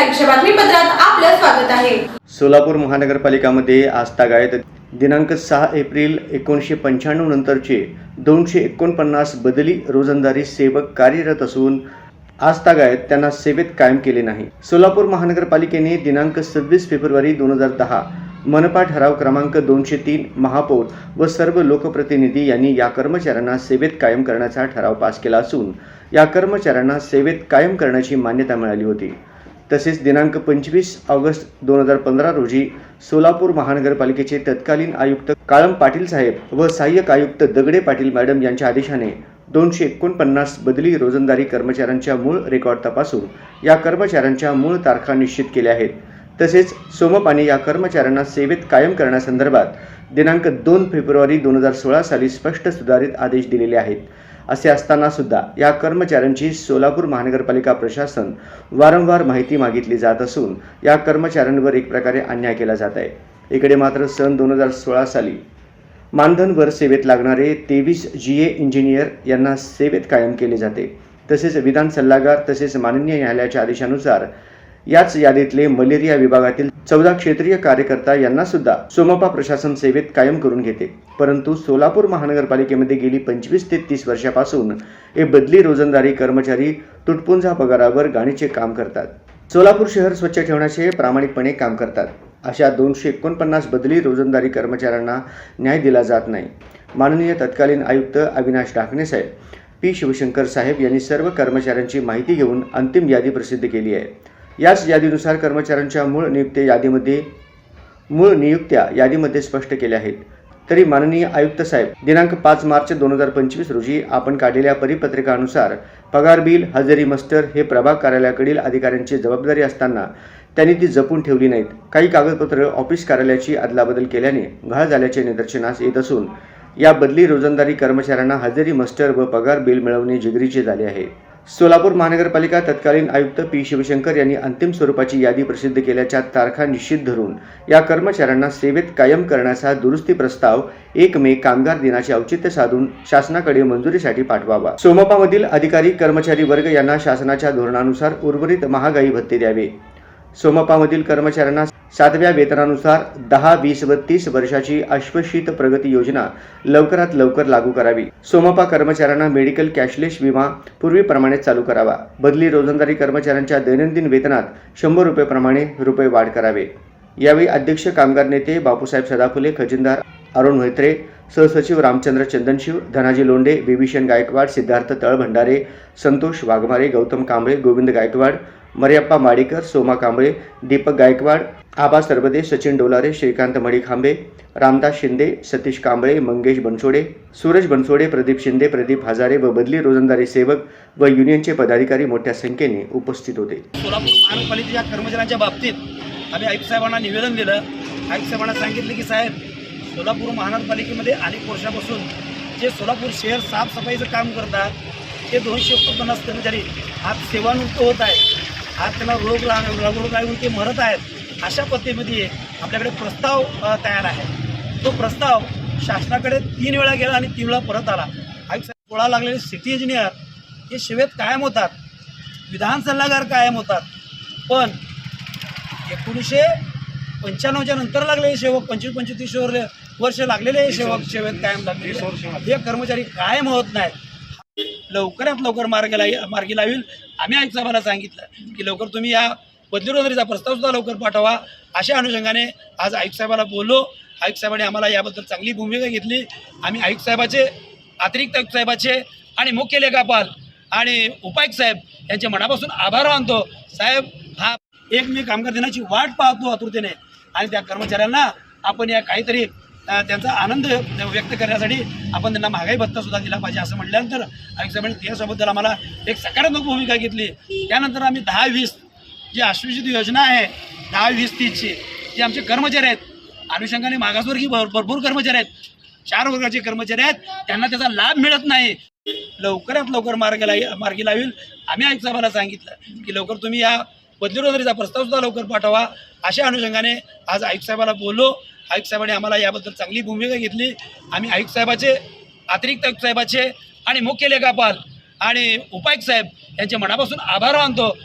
आपलं स्वागत आहे. सोलापूर महानगरपालिकामध्ये आस्थागायत दिनांक सहा एप्रिल एकोणीसशे पंच्याण्णव नंतरचे दोनशे एकोणपन्नास बदली रोजंदारी सेवक कार्यरत असून आस्थागायत त्यांना सेवेत कायम केले नाही. सोलापूर महानगरपालिकेने दिनांक सव्वीस फेब्रुवारी दोन हजार दहा मनपा ठराव क्रमांक दोनशे तीन महापौर व सर्व लोकप्रतिनिधी यांनी या कर्मचाऱ्यांना सेवेत कायम करण्याचा ठराव पास केला असून या कर्मचाऱ्यांना सेवेत कायम करण्याची मान्यता मिळाली होती. तसेच दिनांक पंचवीस ऑगस्ट दोन हजार पंधरा रोजी सोलापूर महानगरपालिकेचे तत्कालीन आयुक्त काळम पाटील साहेब व सहाय्यक आयुक्त दगडे पाटील मॅडम यांच्या आदेशाने दोनशे एकोणपन्नास बदली रोजंदारी कर्मचाऱ्यांच्या मूळ रेकॉर्ड तपासून या कर्मचाऱ्यांच्या मूळ तारखा निश्चित केल्या आहेत. तसेच सोमपाने या कर्मचाऱ्यांना सेवेत कायम करण्यासंदर्भात दिनांक दोन फेब्रुवारी दोन हजार सोळा साली स्पष्ट सुधारित आदेश दिलेले आहेत. असे असताना सुद्धा या कर्मचाऱ्यांची सोलापूर महानगरपालिका प्रशासन वारंवार माहिती मागितली जात असून या कर्मचाऱ्यांवर एक प्रकारे अन्याय केला जात आहे. इकडे मात्र सन दोन हजार सोळा साली मानधनवर सेवेत लागणारे तेवीस जी ए इंजिनियर यांना सेवेत कायम केले जाते. तसेच विधान सल्लागार तसेच माननीय न्यायालयाच्या आदेशानुसार याच यादीतले मलेरिया विभागातील चौदा क्षेत्रीय कार्यकर्ता यांना सुद्धा सोमपा प्रशासन सेवेत कायम करून घेते. परंतु सोलापूर महानगरपालिकेमध्ये गेली पंचवीस ते तीस वर्षापासून हे बदली रोजंदारी कर्मचारी तुटपुंजा पगारावर गाणीचे काम करतात. सोलापूर शहर स्वच्छ ठेवण्याचे प्रामाणिकपणे काम करतात. अशा दोनशे एकोणपन्नास बदली रोजंदारी कर्मचाऱ्यांना न्याय दिला जात नाही. माननीय तत्कालीन आयुक्त अविनाश ढाकणे साहेब पी शिवशंकर साहेब यांनी सर्व कर्मचाऱ्यांची माहिती घेऊन अंतिम यादी प्रसिद्ध केली आहे. याच यादीनुसार कर्मचाऱ्यांच्या मूळ नियुक्त्या यादीमध्ये मूळ नियुक्त्या यादीमध्ये स्पष्ट केल्या आहेत. तरी माननीय आयुक्त साहेब दिनांक पाच मार्च दोन हजार पंचवीस रोजी आपण काढलेल्या परिपत्रकानुसार पगार बिल हजेरी मस्टर हे प्रभाग कार्यालयाकडील अधिकाऱ्यांची जबाबदारी असताना त्यांनी ती जपून ठेवली नाहीत. काही कागदपत्र ऑफिस कार्यालयाची अदलाबदल केल्याने घाळ झाल्याचे निदर्शनास येत असून या बदली रोजंदारी कर्मचाऱ्यांना हजेरी मस्टर व पगार बिल मिळवणे जिगरीचे झाले आहे. सोलापूर महानगरपालिका तत्कालीन आयुक्त पी शिवशंकर यांनी अंतिम स्वरूपाची यादी प्रसिद्ध केल्याच्या तारखा निश्चित धरून या कर्मचाऱ्यांना सेवेत कायम करण्याचा दुरुस्ती प्रस्ताव एक मे कामगार दिनाचे औचित्य साधून शासनाकडे मंजुरीसाठी पाठवावा. सोमपामधील अधिकारी कर्मचारी वर्ग यांना शासनाच्या धोरणानुसार उर्वरित महागाई भत्ते द्यावे. सोमपामधील कर्मचाऱ्यांना सातव्या वेतनानुसार दहा वीस व तीस वर्षाची अश्वशीत प्रगती योजना लवकरात लवकर लागू करावी. सोमपा कर्मचाऱ्यांना मेडिकल कॅशलेस विमा पूर्वीप्रमाणे चालू करावा. बदली रोजंदारी कर्मचाऱ्यांच्या दैनंदिन वेतनात शंभर रुपयेप्रमाणे रुपये वाढ करावे. यावेळी अध्यक्ष कामगार नेते बापूसाहेब सदाफुले खजिनदार अरुण म्हैत्रे सहसचिव रामचंद्र चंदनशिव धनाजी लोंढे बिभीषण गायकवाड सिद्धार्थ तळभंडारे संतोष वाघमारे गौतम कांबळे गोविंद गायकवाड मरियप्पा माडीकर सोमा कांबळे दीपक गायकवाड आबा सरबदे सचिन डोलारे श्रीकांत मडीखांबे रामदास शिंदे सतीश कांबळे मंगेश बनसोडे सूरज बनसोडे प्रदीप शिंदे प्रदीप हजारे व बदली रोजंदारी सेवक व युनियनचे पदाधिकारी मोठ्या संख्येने उपस्थित होते. सोलापूर महानगरपालिकेच्या कर्मचाऱ्यांच्या बाबतीत आम्ही आयुक्तसाहेबांना निवेदन दिलं. आयुक्तसाहेबांना सांगितलं की साहेब सोलापूर महानगरपालिकेमध्ये अनेक वर्षापासून जे सोलापूर शहर साफसफाईचं काम करतात ते दोनशे एकोणपन्नास कर्मचारी आज सेवानिवृत्त होत आहेत. आज त्यांना रोग लाग रोग लागून ते मरत आहेत अशा पद्धतीमध्ये आपल्याकडे प्रस्ताव तयार आहे. तो प्रस्ताव शासनाकडे तीन वेळा गेला आणि तीन वेळा परत आला. आयुक्त गोळा लागलेले सिटी इंजिनियर हे सेवेत कायम होतात विधान सल्लागार कायम होतात पण एकोणीसशे पंच्याण्णवच्या नंतर लागलेले सेवक पंचवीस पंचवीस तीस वर्ष लागलेले सेवक सेवेत कायम लागलेले हे कर्मचारी कायम होत नाहीत. लवकरात लवकर मार्ग लाई मार्गी लावील. आम्ही आयुक्त सांगितलं की लवकर तुम्ही या बदली प्रस्तावसुद्धा लवकर पाठवा. अशा अनुषंगाने आज आयुक्त साहेबाला बोललो. आयुक्त साहेबांनी आम्हाला याबद्दल चांगली भूमिका घेतली. आम्ही आयुक्त साहेबाचे अतिरिक्त आयुक्त साहेबाचे आणि मुख्य लेखापाल आणि उपायुक्त साहेब यांचे मनापासून आभार मानतो. साहेब हा एक मी कामगार दिनाची वाट पाहतो आतुरतेने. आणि त्या कर्मचाऱ्यांना आपण या काहीतरी त्यांचा आनंद व्यक्त करण्यासाठी आपण त्यांना महागाई भत्ता सुद्धा दिला पाहिजे असं म्हटल्यानंतर आयुक्त साहेबांनी त्याच्याबद्दल आम्हाला एक सकारात्मक भूमिका घेतली त्यानंतर आम्ही दहा वीस जी आश्वासित योजना आहे दहा वीस तीसची जे आमचे कर्मचारी आहेत अनुषंगाने मागासवर्गीय भर भरपूर कर्मचारी आहेत चार वर्गाचे कर्मचारी आहेत त्यांना त्याचा लाभ मिळत नाही. लवकरात लवकर मार्ग लाई मार्गी लावील. आम्ही आयुक्त साहेबाला सांगितलं की लवकर तुम्ही या बदली प्रस्तावसुद्धा लवकर पाठवा. अशा अनुषंगाने आज आयुक्त साहेबाला बोललो. आयुक्त साहेबांनी आम्हाला याबद्दल चांगली भूमिका घेतली. आम्ही आयुक्त साहेबाचे अतिरिक्त आयुक्त साहेबाचे आणि मुख्य लेखापाल आणि उपायुक्त साहेब यांचे मनापासून आभार मानतो.